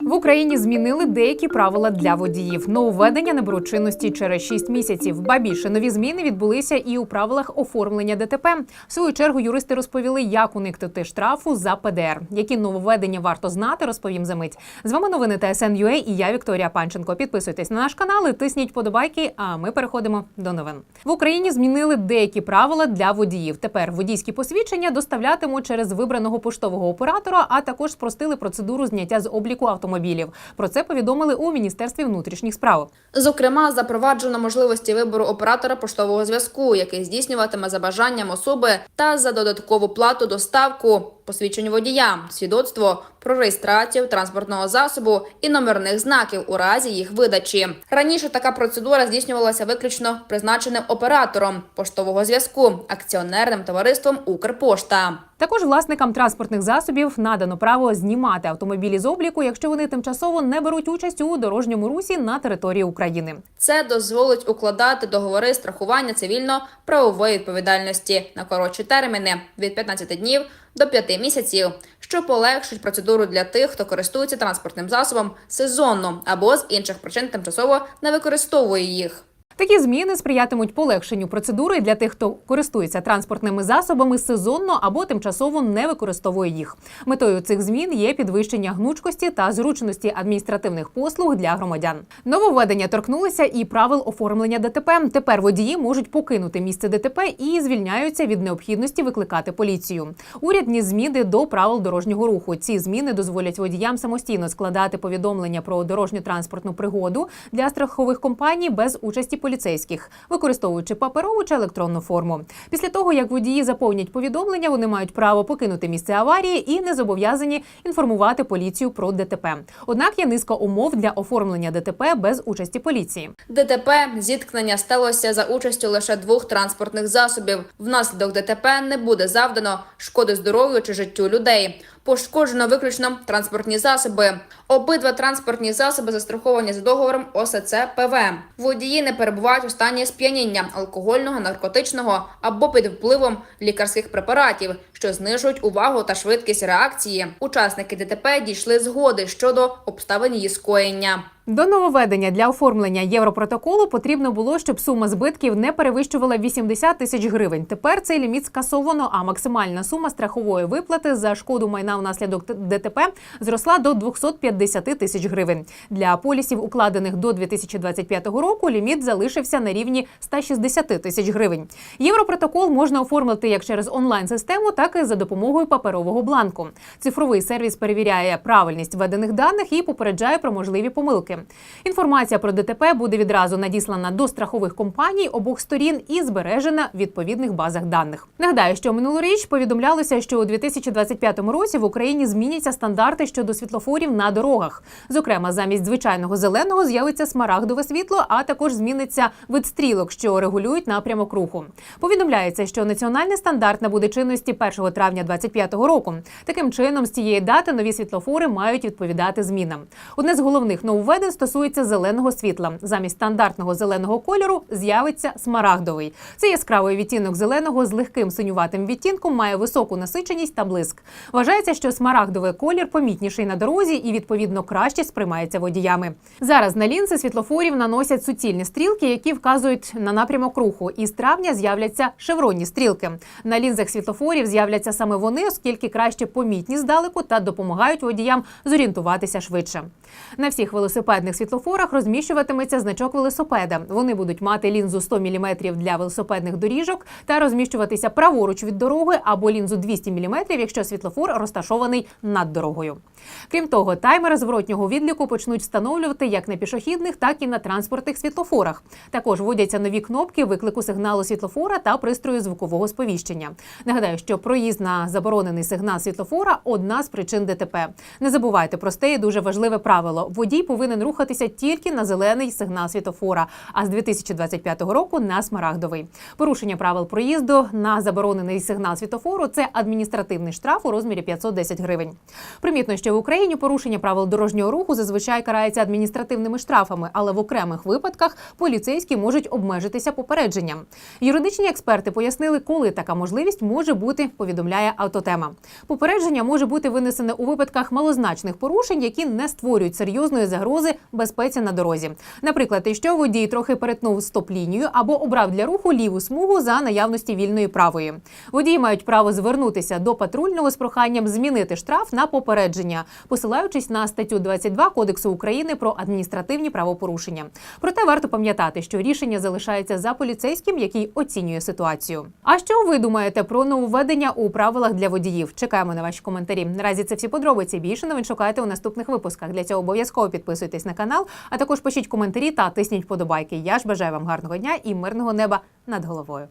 В Україні змінили деякі правила для водіїв. Нововведення не беруть чинності через 6 місяців. Ба більше нові зміни відбулися і у правилах оформлення ДТП. В свою чергу юристи розповіли, як уникнути штрафу за ПДР. Які нововведення варто знати, розповім за мить. З вами новини ТСН.UA і я Вікторія Панченко. Підписуйтесь на наш канал і тисніть подобайки. А ми переходимо до новин. В Україні змінили деякі правила для водіїв. Тепер водійські посвідчення доставлятимуть через вибраного поштового оператора, а також спростили процедуру зняття з обліку автомобілів. Про це повідомили у міністерстві внутрішніх справ. Зокрема, запроваджено можливості вибору оператора поштового зв'язку, який здійснюватиме за бажанням особи та за додаткову плату доставку посвідчень водія, свідоцтво про реєстрацію транспортного засобу і номерних знаків у разі їх видачі. Раніше така процедура здійснювалася виключно призначеним оператором поштового зв'язку, акціонерним товариством Укрпошта. Також власникам транспортних засобів надано право знімати автомобілі з обліку, якщо вони тимчасово не беруть участь у дорожньому русі на території України. Це дозволить укладати договори страхування цивільно-правової відповідальності на коротші терміни від 15 днів до 5 місяців, що полегшить процедуру для тих, хто користується транспортним засобом сезонно або з інших причин тимчасово не використовує їх. Такі зміни сприятимуть полегшенню процедури для тих, хто користується транспортними засобами сезонно або тимчасово не використовує їх. Метою цих змін є підвищення гнучкості та зручності адміністративних послуг для громадян. Нововведення торкнулися і правил оформлення ДТП. Тепер водії можуть покинути місце ДТП і звільняються від необхідності викликати поліцію. Уряд ніс зміни до правил дорожнього руху. Ці зміни дозволять водіям самостійно складати повідомлення про дорожню транспортну пригоду для страхових компаній без участі поліцейських, використовуючи паперову чи електронну форму. Після того, як водії заповнять повідомлення, вони мають право покинути місце аварії і не зобов'язані інформувати поліцію про ДТП. Однак є низка умов для оформлення ДТП без участі поліції. ДТП зіткнення сталося за участю лише двох транспортних засобів. Внаслідок ДТП не буде завдано шкоди здоров'ю чи життю людей. Пошкоджено виключно транспортні засоби. Обидва транспортні засоби застраховані за договором ОСЦ ПВ. Водії не перебувають у стані сп'яніння алкогольного, наркотичного або під впливом лікарських препаратів, що знижують увагу та швидкість реакції. Учасники ДТП дійшли згоди щодо обставин її скоєння. До нововведення для оформлення європротоколу потрібно було, щоб сума збитків не перевищувала 80 тисяч гривень. Тепер цей ліміт скасовано, а максимальна сума страхової виплати за шкоду майна внаслідок ДТП зросла до 250 тисяч гривень. Для полісів, укладених до 2025 року, ліміт залишився на рівні 160 тисяч гривень. Європротокол можна оформити як через онлайн-систему, так і за допомогою паперового бланку. Цифровий сервіс перевіряє правильність введених даних і попереджає про можливі помилки. Інформація про ДТП буде відразу надіслана до страхових компаній обох сторін і збережена в відповідних базах даних. Нагадаю, що минулоріч повідомлялося, що у 2025 році в Україні зміняться стандарти щодо світлофорів на дорогах. Зокрема, замість звичайного зеленого з'явиться смарагдове світло, а також зміниться вид стрілок, що регулюють напрямок руху. Повідомляється, що національний стандарт набуде чинності 1 травня 2025 року. Таким чином, з цієї дати нові світлофори мають відповідати змінам. Одне з головних нововведень стосується зеленого світла. Замість стандартного зеленого кольору з'явиться смарагдовий. Це яскравий відтінок зеленого з легким синюватим відтінком має високу насиченість та блиск. Вважається, що смарагдовий колір помітніший на дорозі і відповідно краще сприймається водіями. Зараз на лінзи світлофорів наносять суцільні стрілки, які вказують на напрямок руху. І з травня з'являться шевронні стрілки. На лінзах світлофорів з'являться саме вони, оскільки краще помітні здалеку та допомагають водіям зорієнтуватися швидше. На всіх велосипедних світлофорах розміщуватиметься значок велосипеда. Вони будуть мати лінзу 100 мм для велосипедних доріжок та розміщуватися праворуч від дороги або лінзу 200 мм, якщо світлофор розташований над дорогою. Крім того, таймери зворотнього відліку почнуть встановлювати як на пішохідних, так і на транспортних світлофорах. Також вводяться нові кнопки виклику сигналу світлофора та пристрою звукового сповіщення. Нагадаю, що проїзд на заборонений сигнал світлофора одна з причин ДТП. Не забувайте просте і дуже важливе правило: водій повинен рухатися тільки на зелений сигнал світофора, а з 2025 року на смарагдовий. Порушення правил проїзду на заборонений сигнал світофору це адміністративний штраф у розмірі 510 гривень. Примітно, що в Україні порушення правил дорожнього руху зазвичай карається адміністративними штрафами, але в окремих випадках поліцейські можуть обмежитися попередженням. Юридичні експерти пояснили, коли така можливість може бути. Повідомляє автотема. Попередження може бути винесене у випадках малозначних порушень, які не створюють серйозної загрози безпеці на дорозі. Наприклад, якщо водій трохи перетнув стоп-лінію або обрав для руху ліву смугу за наявності вільної правої. Водії мають право звернутися до патрульного з проханням змінити штраф на попередження, посилаючись на статтю 22 Кодексу України про адміністративні правопорушення. Проте варто пам'ятати, що рішення залишається за поліцейським, який оцінює ситуацію. А що ви думаєте про нововведення у правилах для водіїв? Чекаємо на ваші коментарі. Наразі це всі подробиці. Більше новин шукайте у наступних випусках. Для цього обов'язково підписуйтесь на канал, а також пишіть коментарі та тисніть вподобайки. Я ж бажаю вам гарного дня і мирного неба над головою.